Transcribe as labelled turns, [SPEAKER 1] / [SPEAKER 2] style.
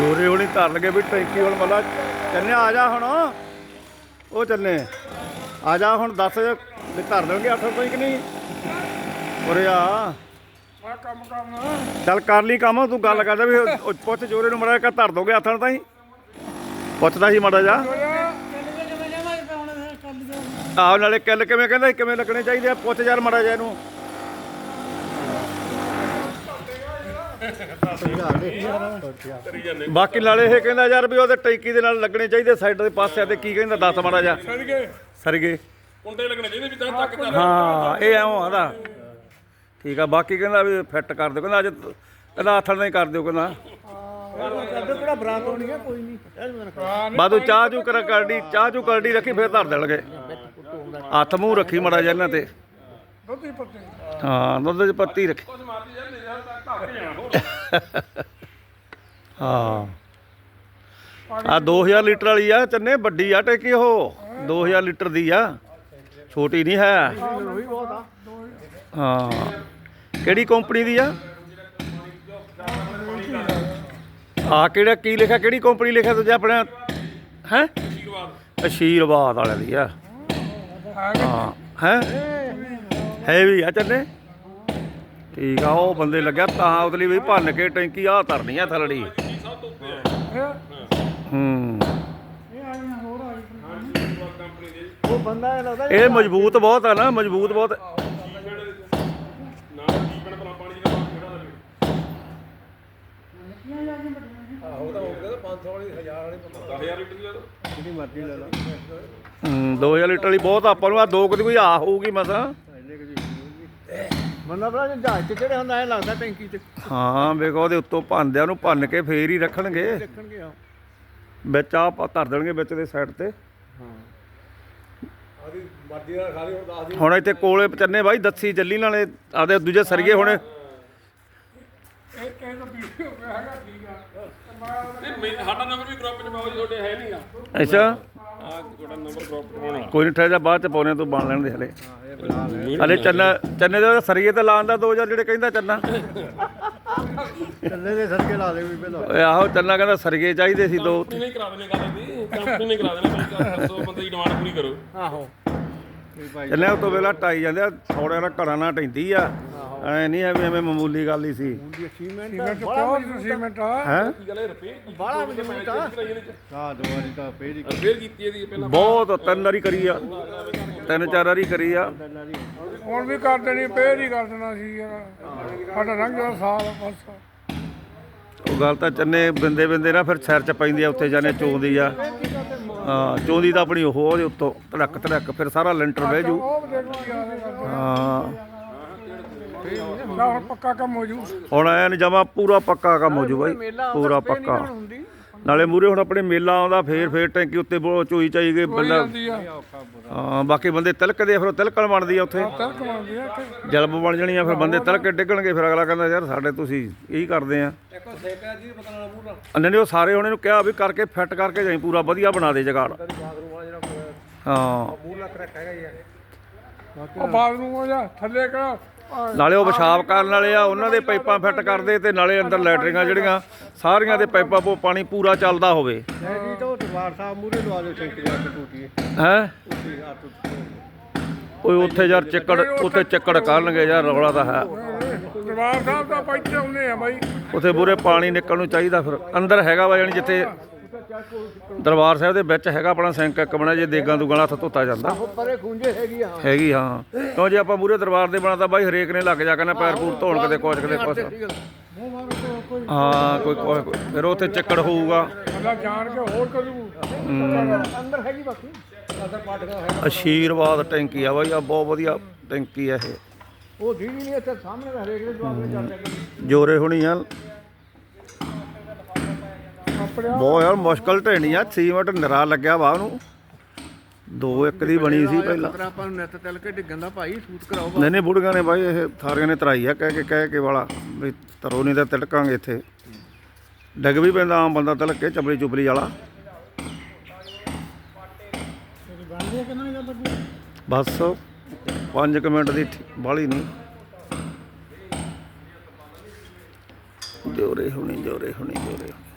[SPEAKER 1] ਜੋਰੇ ਹੁਣੀ ਧਰ ਲਗੇ ਵੀ ਟੈਂਕੀ ਹੁਣ ਮਤਲਬ ਚੰਨੇ ਆ ਜਾ ਹੁਣ। ਉਹ ਚੰਨੇ ਆ ਜਾ ਹੁਣ ਦੱਸ ਵੀ ਧਰ ਦੇਣਗੇ 800 ਤੋਂ ਕਿ ਨਹੀਂ? ਉਰੇ ਆ।
[SPEAKER 2] ਆ ਕੰਮ ਕਰਨਾ।
[SPEAKER 1] ਚੱਲ ਕਰ ਲਈ ਕੰਮ ਤੂੰ ਗੱਲ ਕਰਦਾ ਵੀ ਉਹ- ਪੁੱਛ ਜੋਰੇ ਨੂੰ ਮੜਾ ਕਾ ਧਰ ਦੋਗੇ ਹੱਥਾਂ ਤਾਂ ਹੀ ਪੁੱਛਦਾ ਸੀ ਮੜਾ ਜਾ ਆਹ ਨਾਲੇ ਕਿੱਲ ਕਿਵੇਂ ਕਹਿੰਦਾ ਕਿਵੇਂ ਲੱਗਣੇ ਚਾਹੀਦੇ ਆ? ਪੁੱਛ ਯਾਰ ਮੜਾ ਜਾ ਇਹਨੂੰ। ਬਾਕੀ ਨਾਲੇ ਇਹ ਕਹਿੰਦਾ ਯਾਰ ਵੀ ਉਹਦੇ ਟੈਂਕੀ ਦੇ ਨਾਲ ਲੱਗਣੇ ਚਾਹੀਦੇ ਸਾਈਡ ਦੇ ਪਾਸੇ ਤੇ ਕੀ ਕਹਿੰਦਾ ਦੱਸ ਮੜਾ ਜਾ ਸਰਗੇ
[SPEAKER 3] ਕੁੰਡੇ ਲੱਗਣੇ ਚਾਹੀਦੇ ਵੀ ਤਾਂ ਤੱਕ ਕਰ
[SPEAKER 1] ਹਾਂ ਇਹ ਐਵੇਂ ਆਦਾ। ਠੀਕ ਆ ਬਾਕੀ ਕਹਿੰਦਾ ਵੀ ਫਿੱਟ ਕਰ ਦਿਓ ਕਹਿੰਦਾ ਅੱਜ ਕਹਿੰਦਾ ਆਥਣ ਦਾ ਹੀ ਕਰ ਦਿਓ ਕਹਿੰਦਾ।
[SPEAKER 4] ਨਹੀਂ
[SPEAKER 1] ਬਾਦੂ ਚਾਹ ਚੂ ਕਰ ਕਰਦੀ ਚਾਹ ਚੂ ਕਰਦੀ ਰੱਖੀ ਫੇਰ ਧਰ ਦੇਣਗੇ। ਹੱਥ ਮੂੰਹ ਰੱਖੀ ਮੜਾ ਜਾ ਇਹਨਾਂ ਤੇ।
[SPEAKER 2] ਹੀ
[SPEAKER 1] ਦੁੱਧ ਚ ਪੱਤੀ ਰੱਖੀ। ਹਾਂ। ਆ 2000 ਲੀਟਰ ਵਾਲੀ ਆ ਚੰਨੇ, ਵੱਡੀ ਆ ਟੇਕੀ ਉਹ। 2000 ਲੀਟਰ ਦੀ ਆ। ਛੋਟੀ ਨਹੀਂ ਹੈ। ਹਾਂ। ਕਿਹੜੀ ਕੰਪਨੀ ਦੀ ਆ? ਆ ਕਿਹੜਾ, ਕੀ ਲਿਖਿਆ, ਕਿਹੜੀ ਕੰਪਨੀ ਲਿਖਿਆ ਤੁਸੀਂ ਆਪਣਾ? ਹੈ? ਅਸ਼ੀਰਵਾਦ ਵਾਲੇ ਦੀ ਆ। ਹਾਂ। ਹੈ? ਹੈ ਵੀ ਆ ਚੰਨੇ। ਠੀਕ ਆ, ਉਹ ਬੰਦੇ ਲੱਗਿਆ ਤਾਂ ਉਤਲੀ ਵੀ ਭੰਨ ਕੇ ਟੈਂਕੀ ਆ ਧਰਨੀ ਆ ਥਲੜੀ। ਹੂੰ।
[SPEAKER 4] ਉਹ ਬੰਦਾ ਇਹ ਲੱਗਦਾ
[SPEAKER 1] ਇਹ ਮਜ਼ਬੂਤ ਬਹੁਤ ਆ ਨਾ, ਮਜ਼ਬੂਤ ਬਹੁਤ।
[SPEAKER 3] ਨਾ ਜੀਵਨ ਭਲਾ ਪਾਣੀ ਜਿਹੜਾ ਕਿਹੜਾ ਲੱਗੇ
[SPEAKER 4] ਉਹ ਤਾਂ ਹੋ ਗਿਆ 500 ਵਾਲੀ 1000 ਵਾਲੀ
[SPEAKER 3] 10000 ਲੀਟਰ
[SPEAKER 1] ਹੂੰ 2000 ਲੀਟਰ ਵਾਲੀ ਬਹੁਤ ਆਪਾਂ ਨੂੰ ਆ ਦੋ ਕਦੀ ਕੋਈ ਆ ਹੋਊਗੀ ਮਸਾਂ।
[SPEAKER 4] ਬੰਦਾ ਭਰਾ ਜੇ ਜਹਾਜ਼ ਤੇ ਚੜੇ ਹੁੰਦਾ ਐ ਲੱਗਦਾ ਟੈਂਕੀ ਤੇ
[SPEAKER 1] ਹਾਂ ਵੇਖੋ ਉਹਦੇ ਉੱਤੋਂ ਭੰਦਿਆਂ ਨੂੰ ਭੰਨ ਕੇ ਫੇਰ ਹੀ ਰੱਖਣਗੇ।
[SPEAKER 4] ਦੇਖਣਗੇ ਆ
[SPEAKER 1] ਵਿੱਚ ਆ ਧਰ ਦੇਣਗੇ ਵਿੱਚ ਦੇ ਸਾਈਡ ਤੇ।
[SPEAKER 4] ਆਦੀ ਮਰਜ਼ੀ ਨਾਲ ਖਾਲੀ ਹੁਣ ਦੱਸ ਦੀ।
[SPEAKER 1] ਹੁਣ ਇੱਥੇ ਕੋਲੇ ਚੰਨੇ ਬਾਈ ਦੱਸੀ ਚੱਲੀ ਨਾਲੇ ਆਦੇ ਦੂਜੇ ਸਰਗੇ ਹੁਣ।
[SPEAKER 2] ਇਹ ਇਹ ਤਾਂ ਵੀਡੀਓ ਹੈਗਾ ਠੀਕ ਆ।
[SPEAKER 3] ਨਹੀਂ ਮੈਂ- ਸਾਡਾ ਨੰਬਰ ਵੀ ਗਰੁੱਪ 'ਚ ਪਾਓ ਜੀ ਤੁਹਾਡੇ ਹੈ ਨਹੀਂ ਆ।
[SPEAKER 1] ਅੱਛਾ। ਕੋਈ ਨਹੀਂ ਠਹਿਰ ਜਾ ਬਾਅਦ ਚ ਪਾਉਣੇ ਤੂੰ ਬਣ ਲੈਣ ਦੇ ਹਲੇ। ਹਲੇ ਚੰਨਾ ਚੰਨੇ ਦੇ ਸਰਗੇ ਤੇ ਲਾਉਣ ਦਾ 2000 ਜਿਹੜੇ ਕਹਿੰਦਾ ਚੰਨਾ।
[SPEAKER 4] ਚੱਲੇ ਦੇ ਸਰਕੇ ਲਾ ਦੇ ਵੀ ਪਹਿਲਾਂ
[SPEAKER 1] ਓਏ ਆਹੋ ਚੰਨਾ ਕਹਿੰਦਾ ਸਰਗੇ ਚਾਹੀਦੇ ਸੀ ਦੋ।
[SPEAKER 3] ਕੰਪਨੀ ਨਹੀਂ ਕਰਾ ਦੇਣੇ ਗੱਲ ਦੀ। ਕੰਪਨੀ ਨਹੀਂ ਕਰਾ ਦੇਣੇ ਤੁਸੀਂ ਦੱਸੋ ਬੰਦੇ ਦੀ ਡਿਮਾਂਡ ਪੂਰੀ ਕਰੋ।
[SPEAKER 4] ਆਹੋ।
[SPEAKER 1] ਚੱਲੇ ਉਹ ਤੋਂ ਵੇਲਾ ਟਾਈ ਜਾਂਦੇ ਆ ਥੋੜਿਆਂ ਨਾਲ ਘਰਾਂ ਨਾਲ ਟੈਂਦੀ ਆ। ਐ ਨਹੀਂ ਐ ਵੀ ਐਵੇਂ ਮਾਮੂਲੀ ਗੱਲ ਹੀ ਸੀ।
[SPEAKER 2] ਸੀਮੈਂਟ ਪਿਓਰ ਸੀਮੈਂਟ ਆ
[SPEAKER 1] ਹੈ?
[SPEAKER 3] ਕੀ ਗੱਲ ਹੈ ਰੁਪਏ
[SPEAKER 4] ਬਾਲਾ ਮਜ਼ਬੂਤ ਆ। ਹਾਂ? ਦੋ ਵਾਰੀ ਤਾਂ ਫੇਰ ਹੀ
[SPEAKER 3] ਰਿਪੇਅਰ ਕੀਤੀ। ਇਹਦੀ ਪਹਿਲਾਂ।
[SPEAKER 1] ਬਹੁਤ ਤਿੰਨ ਵਾਰੀ ਕਰੀ ਆ। ਤਿੰਨ ਚਾਰ ਵਾਰੀ ਕਰੀ ਆ।
[SPEAKER 2] ਹੁਣ ਵੀ ਕਰ ਦੇਣੀ ਪੇਰ ਹੀ ਕਰ ਦੇਣਾ ਸੀ ਯਾਰ। ਸਾਡਾ ਰੰਗ ਦਾ ਸਾਲ ਬਸ।
[SPEAKER 1] ਉਹ ਗੱਲ ਤਾਂ ਚੰਨੇ ਬਿੰਦੇ ਬਿੰਦੇ ਨਾ ਫਿਰ ਸਿਰ ਚ ਪੈਂਦੀ ਆ ਉੱਥੇ ਜਾਣੇ ਚੋਂਦੀ ਆ। ਹਾਂ ਚੋਂਦੀ ਤਾਂ ਆਪਣੀ ਉਹ ਉਹਦੇ ਉੱਤੋਂ ਧੜਕ ਧੜਕ ਫਿਰ ਸਾਰਾ ਲੈਂਟਰ ਬਹਿ ਜੂ। ਹਾਂ।
[SPEAKER 2] ਨਾ ਹੁਣ ਪੱਕਾ ਕੰਮ ਹੋ ਜੂ।
[SPEAKER 1] ਹੁਣ ਐਨ ਜਮਾ ਪੂਰਾ ਪੱਕਾ ਕੰਮ ਹੋ ਜੂ ਬਾਈ ਪੂਰਾ ਪੱਕਾ। ਨਾਲੇ ਮੂਰੇ ਹੁਣ ਆਪਣੇ ਮੇਲਾ ਆਉਂਦਾ ਫੇਰ ਫੇਰ ਟੈਂਕੀ ਉੱਤੇ ਬੋ ਚੋਈ ਚਾਈ ਗਏ ਬੰਦਾ ਹਾਂ ਬਾਕੀ ਬੰਦੇ ਤਿਲਕਦੇ ਆ, ਫਿਰ ਉਹ ਤਿਲਕਣ ਬਣਦੀ ਆ ਉੱਥੇ।
[SPEAKER 2] ਤਲਕ ਮੰਗਦੀ ਆ ਇੱਥੇ
[SPEAKER 1] ਜਲਬ ਬਣ ਜਾਣੀ ਆ ਫਿਰ ਬੰਦੇ ਤਿਲਕ ਕੇ ਡਿੱਗਣਗੇ ਫਿਰ ਅਗਲਾ ਕਹਿੰਦਾ ਯਾਰ ਸਾਡੇ ਤੁਸੀਂ ਇਹੀ ਕਰਦੇ ਆ।
[SPEAKER 4] ਇੱਕ ਸੇਕਾ ਜੀ ਪਤਾ ਨਾਲ ਮੂੰਹ
[SPEAKER 1] ਅੰਨੇ ਨੇ ਉਹ ਸਾਰੇ ਉਹਨਾਂ ਨੂੰ ਕਿਹਾ ਵੀ ਕਰਕੇ ਫਿੱਟ ਕਰਕੇ ਜਾਈ ਪੂਰਾ ਵਧੀਆ ਬਣਾ ਦੇ ਜਗਾੜ।
[SPEAKER 4] ਬਾਥਰੂਮ ਵਾਲਾ ਜਿਹੜਾ
[SPEAKER 1] ਹਾਂ।
[SPEAKER 4] ਮੂੰਹ ਲੱਕ ਰੱਖ ਹੈਗਾ ਹੀ ਆ
[SPEAKER 2] ਉਹ ਜਾ ਥੱਲੇ ਕਾ
[SPEAKER 1] ਨਾਲੇ ਉਹ ਪਿਸ਼ਾਬ ਕਰਨ ਵਾਲੇ ਆ ਉਹਨਾਂ ਦੇ ਪਾਈਪਾਂ ਫਿੱਟ ਕਰਦੇ ਤੇ ਨਾਲੇ ਅੰਦਰ ਲੈਟਰਿੰਗਾਂ ਜਿਹੜੀਆਂ ਸਾਰੀਆਂ ਦੇ ਪਾਈਪਾਂ ਪੋ ਪਾਣੀ ਪੂਰਾ ਚੱਲਦਾ ਹੋਵੇ।
[SPEAKER 4] ਨਹੀਂ ਤਾਂ ਉਹ ਦਰਬਾਰ ਸਾਹਿਬ ਮੂਰੇ ਲਵਾ ਦਿਓ ਟੈਂਕੀ ਜਾ ਕੇ ਟੂਟੀ।
[SPEAKER 1] ਹੈ? ਓਏ ਉੱਥੇ ਯਾਰ ਚੱਕੜ ਉੱਥੇ ਚੱਕੜ ਕਰਨਗੇ ਯਾਰ ਰੌਲਾ ਤਾਂ ਹੈ।
[SPEAKER 2] ਦਰਬਾਰ ਸਾਹਿਬ ਦਾ ਪੈਸੇ ਆਉਂਦੇ ਆ ਬਾਈ।
[SPEAKER 1] ਉੱਥੇ ਬੂਰੇ ਪਾਣੀ ਨਿਕਲ ਨੂੰ ਚਾਹੀਦਾ ਫਿਰ। ਅੰਦਰ ਹੈਗਾ ਵਾ ਜਾਣੀ ਜਿੱਥੇ ਦਰਬਾਰ ਸਾਹਿਬ ਦੇ ਵਿੱਚ ਹੈਗਾ ਆਪਣਾ ਸਿੰਕ ਇੱਕ ਬਣਿਆ ਜੇ ਦੇਗਾਂ ਦੁਗਾਂ ਹੱਥ ਧੋਤਾ ਜਾਂਦਾ।
[SPEAKER 4] ਉਹ ਪਰੇ ਖੁੰਝੇ ਹੈਗੀ ਆ।
[SPEAKER 1] ਹੈਗੀ ਹਾਂ। ਕਿਉਂ ਜੇ ਆਪਾਂ ਮੂਰੇ ਦਰਬਾਰ ਦੇ ਬਣਾਤਾ ਬਾਈ ਹਰੇਕ ਨੇ ਲੱਗ ਜਾ ਕੇ ਨਾ ਪੈਰ ਪੂਰ ਧੋਣ ਕਦੇ ਕੁਛ ਕਦੇ ਕੁਛ। ਹਾਂ ਕੋਈ ਕੋਈ ਫਿਰ ਉੱਥੇ ਚੱਕੜ ਹੋਊਗਾ।
[SPEAKER 2] ਜਾਣ ਕੇ ਹੋਰ ਕਰੂ।
[SPEAKER 4] ਅੰਦਰ ਹੈਗੀ ਬਾਕੀ। ਅੰਦਰ ਪਾਟ ਗਿਆ ਹੈ
[SPEAKER 1] ਅਸ਼ੀਰਵਾਦ ਟੈਂਕੀ ਆ ਬਾਈ ਆ ਬਹੁਤ ਵਧੀਆ ਟੈਂਕੀ ਆ ਇਹ।
[SPEAKER 4] ਉਹ ਦੀਦੀ ਨਹੀਂ ਇੱਥੇ ਸਾਹਮਣੇ ਦਾ ਹਰੇਕ ਦੇ ਜਵਾਬ ਨੇ ਚੱਲ
[SPEAKER 1] ਜੋਰੇ ਹੋਣੀ ਆ। ਬਹੁਤ ਯਾਰ ਮੁਸ਼ਕਲ ਢੇਣੀ ਆ ਸੀਮਟ ਨਿਰਾ ਲੱਗਿਆ ਵਾ ਉਹਨੂੰ। ਦੋ ਇੱਕ ਦੀ ਬਣੀ ਸੀ ਪਹਿਲਾਂ।
[SPEAKER 4] ਤਰਾ ਆਪਾਂ ਨੂੰ ਨੈਟ ਤਲ ਕੇ ਡਿੱਗਣ ਦਾ ਭਾਈ ਸੂਤ ਕਰਾਓ
[SPEAKER 1] ਨਹੀਂ ਨਹੀਂ ਬੁੜੀਆਂ ਨੇ ਬਾਈ ਇਹ ਸਾਰਿਆਂ ਨੇ ਤਰਾਈ ਆ ਕਹਿ ਕੇ ਕਹਿ ਕੇ ਵਾਲਾ ਵੀ ਤਰੋ ਨਹੀਂ ਤਾਂ ਤਿਲਕਾਂਗੇ ਇੱਥੇ। ਡਿੱਗ ਵੀ ਪੈਂਦਾ ਆਮ ਬੰਦਾ ਤਿਲਕ ਕੇ ਚਪਲੀ ਚੁਪਲੀ ਵਾਲਾ। ਬਸ 5 ਮਿੰਟ ਦੀ ਬਾਲੀ ਨਹੀਂ ਜੋਰੇ ਹੁਣੀ ਜੋਰੇ ਹੁਣੀ ਜੋਰੇ ਹੁਣੀ।